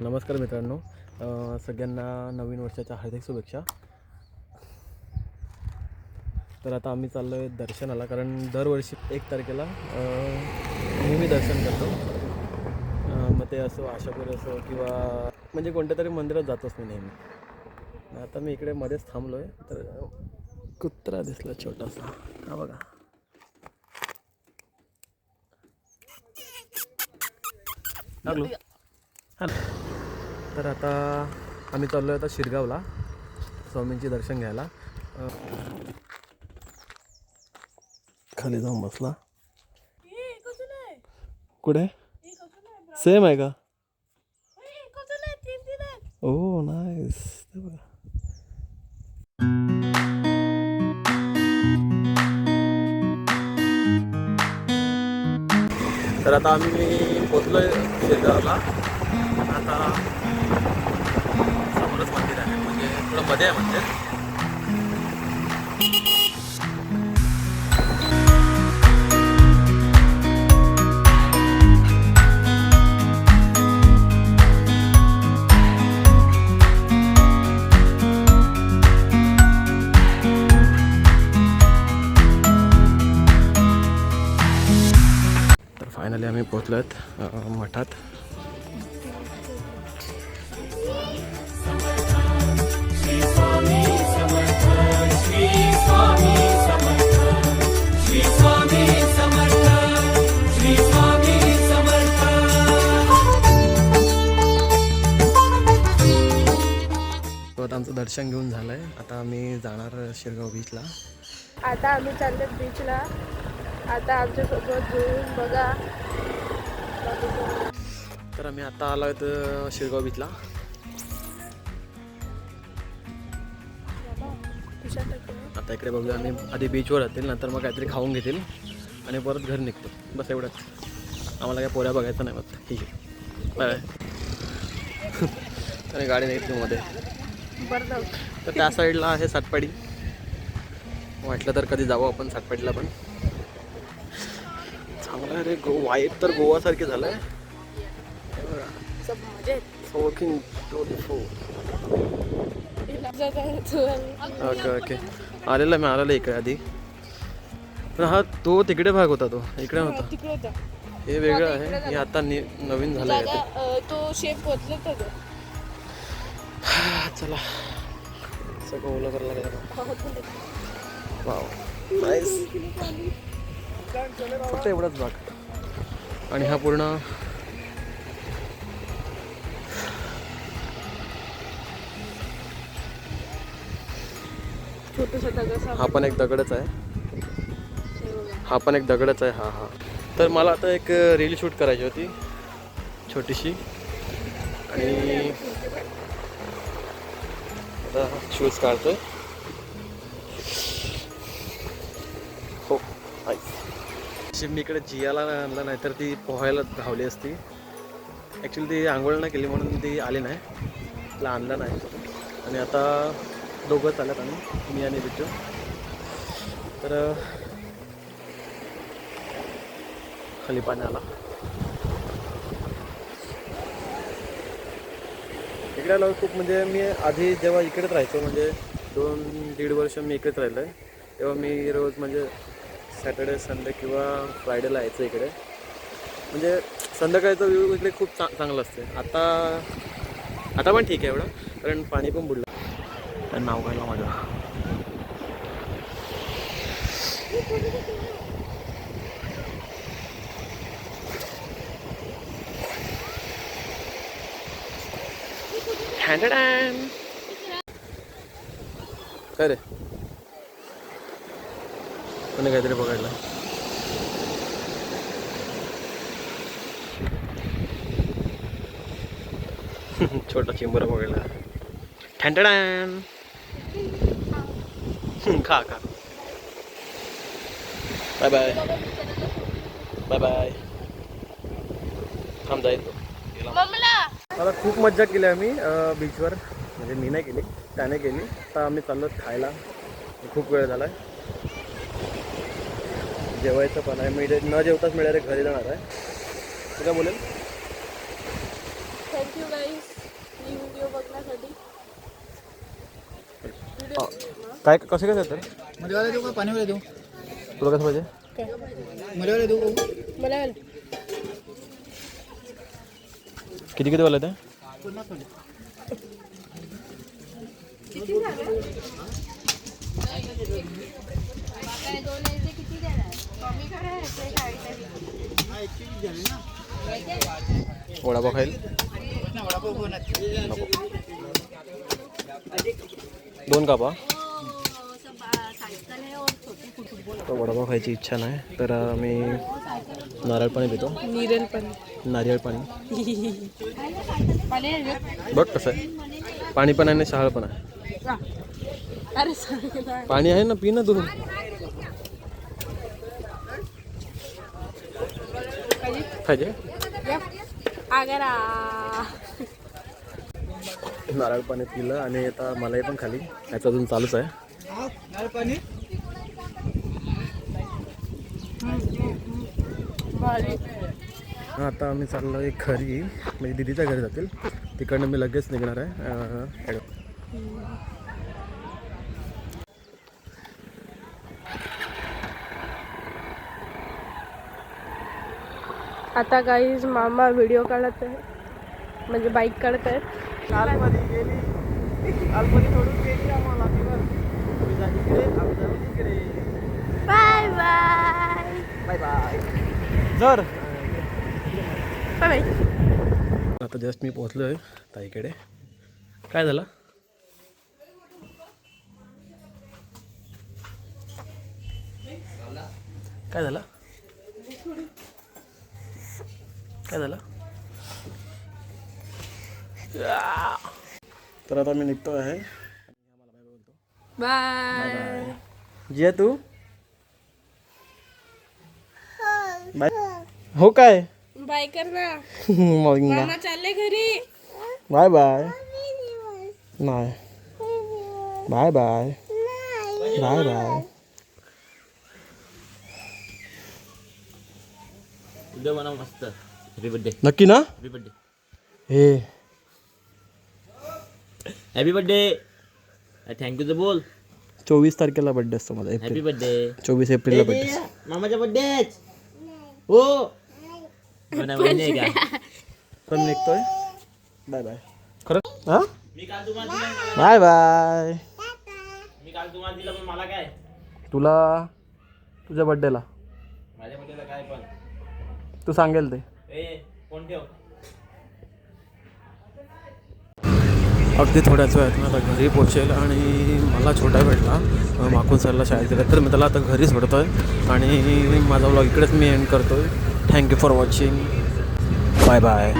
नमस्कार मित्रांनो. सगळ्यांना नवीन वर्षाच्या हार्दिक शुभेच्छा. तर आता आम्ही चाललो आहे दर्शनाला कारण दरवर्षी एक तारखेला नेहमी दर्शन करतो. मग ते असो आशापुरी असो किंवा म्हणजे कोणत्या तरी मंदिरात जातोच मी नेहमी. आता मी इकडे मध्येच थांबलो आहे तर कुत्रा दिसला छोटासा. हा बघा. हॅलो तर आता आम्ही चाललो आहे आता शिरगावला स्वामींचे दर्शन घ्यायला. खाली जाऊन बसला. कुठे? सेम आहे का? ओ नाईस ते बघा. तर आता आम्ही पोचलो शिरगावला. म्हणजे मध्ये आहे तर फायनली आम्ही पोचलो आहेत मठात. दर्शन घेऊन झालं आहे आता आम्ही जाणार शिरगाव बीचला आता आम्ही चाललो बीचला आता आमच्यासोबत जुळून बघा. तर आम्ही आता आलो आहेत शिरगाव बीचला आता इकडे बघूया आम्ही. आधी बीचवर राहतील नंतर मग काहीतरी खाऊन घेतील. आणि परत घरी निघतो. बस एवढंच. आम्हाला काय पोऱ्या बघायचं नाही मग ठीक आहे. बाय आणि गाडी नाही मध्ये. तर त्या साईडला आहे सातपाडी. वाटलं तर कधी जाऊ आपण सातपाडीला पण. चांगलं रे गो वाईट तर गोवासारखे झालं आहे ओके ओके आलेला मी आलेला इकडे आधी. पण हा तो तिकडे भाग होता तो. इकडे होता. तिकडे होता. हे वेगळं आहे. हे आता नवीन झालं आहे ते शेप बदलत होता. चला. सगळं ओलं करायला लागलं वाव नाईस फक्त एवढाच भाग. आणि हा पूर्ण हा पण एक दगडच आहे. हा पण एक दगडच आहे. हा हा. तर मला आता एक रील शूट करायची होती. छोटीशी. आणि आता शूज काढतोय. हो आईस मी इकडे जियाला आणलं नाही तर ती पोहायला धावली असती. ॲक्च्युली ती आंघोळ नाही केली म्हणून ती आली नाही. तिला आणलं नाही. आणि आता दोघं चालत आम्ही मी आणि बिच्चू तर खाली पाणी आला. इकडे आल्यावर खूप म्हणजे मी आधी जेव्हा इकडेच राहायचो म्हणजे दोन दीड वर्ष मी इकडेच राहिलो आहे तेव्हा मी रोज म्हणजे सॅटर्डे संडे किंवा फ्रायडेला यायचं इकडे. म्हणजे संध्याकाळचा व्ह्यू इकडे खूप चा चांगलं असते. आता आता पण ठीक आहे एवढं कारण पाणी पण बुडलं. नाव घ्यायला माझं? काय रे कोणी काहीतरी पकडलं छोटा चिंबर पकडला ठँटडान खा खा बाय बाय बाय बाय थांब जाईल तो गेला. मला खूप मज्जा केली आम्ही बीचवर म्हणजे मी नाही केली त्याने केली. आता आम्ही चाललो खायला. खूप वेळ झाला आहे जेवायचं पण आहे. मी न जेवताच मिळाले घरी जाणार आहे. तुला बोलेल? थँक्यू गाई गाईस ही व्हिडिओ बघण्यासाठी. काय कसं काय तर मध्येवाला देऊ का? पाणीवाला देऊ? तुला कसं पाहिजे? मध्येवाला देऊ मला किती किती वाला वडापाव खाईल? दोन कापा वडापाव खायची इच्छा नाही. तर आम्ही नारळ पाणी पितो. निरल पण. नारियल पाणी. बघ कसं आहे. पाणी पण आहे आणि शहाळ पण आहे. ना. पाणी आहे ना पी ना तू अगर नारळ पाणी पिलं आणि आता मलाही पण खाली. याचं अजून चालूच आहे. पाणी आता आम्ही चाललो आहे घरी म्हणजे दिदीच्या घरी जातील. तिकडनं मी लगेच निघणार आहे. आता गाईज मामा व्हिडिओ काढत आहे. म्हणजे बाईक काढत आहेत बाय बाय. Bye bye. जर. बाय आता जस्ट मी पोहोचलो आहे ताईकडे. काय झालं? काय झालं? काय झालं? या. तर आता मी निघतो आहे. बाय जिया तू? बाय हो काय? बाय कर ना. मग मामा चालले घरी. Bye bye. नाही. Bye bye. Bye bye. उद्या बनव मस्त. हॅपी बर्थडे नक्की ना? हॅपी बर्थडे हे. हॅपी बर्थडे थँक्यू तर बोल. चोवीस तारखेला बर्थडे असतो माझा हॅपी एप्रिल. बर्थडे चोवीस एप्रिलला बर्थडे मामाचा बर्थडे हो. का? पण निघतोय. बाय बाय खरं? हा? मी काल तुम्हाला दिलं बाय बाय मी काल तुम्हाला दिलं पण मला काय? तुला तुझ्या बर्थडेला माझ्या बर्थडेला काय पण. तू सांगेल ते. ए फोन ठेव? अगदी थोड्याच वेळात मी आता घरी पोचेल आणि मला छोटा भेटला. माकून सरला शाळेत गेला. तर मी त्याला आता घरी सोडतो आहे आणि माझा ब्लॉग इकडेच मी एंड करतो आहे thank you for watching bye bye